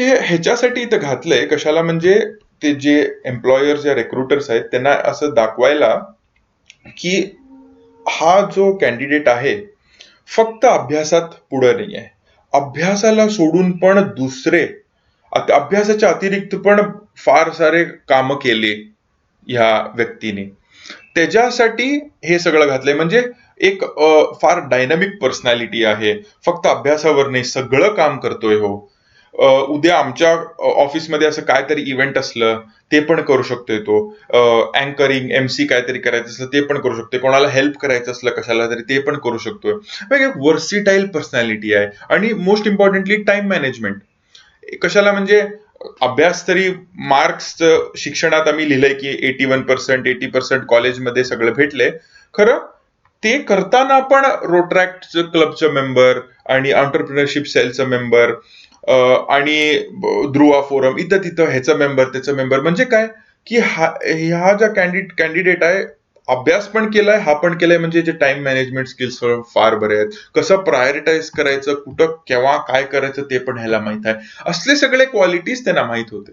हे ह्याच्यासाठी इथं घातलंय कशाला म्हणजे ते जे एम्प्लॉयर्स या रेक्रुटर्स आहेत त्यांना असं दाखवायला की हा जो कॅन्डिडेट आहे फक्त अभ्यासात पुढे नाही आहे अभ्यासाला सोडून पण दुसरे अभ्यासाच्या अतिरिक्त पण फार सारे काम केले ह्या व्यक्तीने. त्याच्यासाठी हे सगळं घातलंय. म्हणजे एक फार डायनामिक पर्सनॅलिटी आहे. फक्त अभ्यासावर नाही सगळं काम करतोय हो. उद्या आमच्या ऑफिसमध्ये असं काहीतरी इव्हेंट असलं ते पण करू शकतोय तो. अँकरिंग एमसी काहीतरी करायचं असलं ते पण करू शकतोय. कोणाला हेल्प करायचं असलं कशाला तरी ते पण करू शकतोय. म्हणजे एक वर्सिटाईल पर्सनॅलिटी आहे. आणि मोस्ट इम्पॉर्टंटली टाइम मॅनेजमेंट कशाला म्हणजे अभ्यास तरी मार्क्स शिक्षणात आम्ही लिहिलंय की eighty one percent eighty percent कॉलेजमध्ये सगळं भेटले. खरं ते करताना पण रोट्रॅक्ट क्लबचं मेंबर आणि ऑन्टरप्रिनरशिप सेलचं मेंबर आणि ध्रुवा फोरम इथं तिथं ह्याचं मेंबर त्याचं मेंबर म्हणजे काय? की हा ह्या ज्या कॅन्डिडेट कॅन्डिडेट आहे अभ्यास पण केलाय हा पण केलाय म्हणजे जे टाइम मॅनेजमेंट स्किल्स फार बरे आहेत. कसं प्रायोरिटाईज करायचं कुठं केव्हा काय करायचं ते पण ह्याला माहीत आहे. असले सगळे क्वालिटीज त्यांना माहीत होते.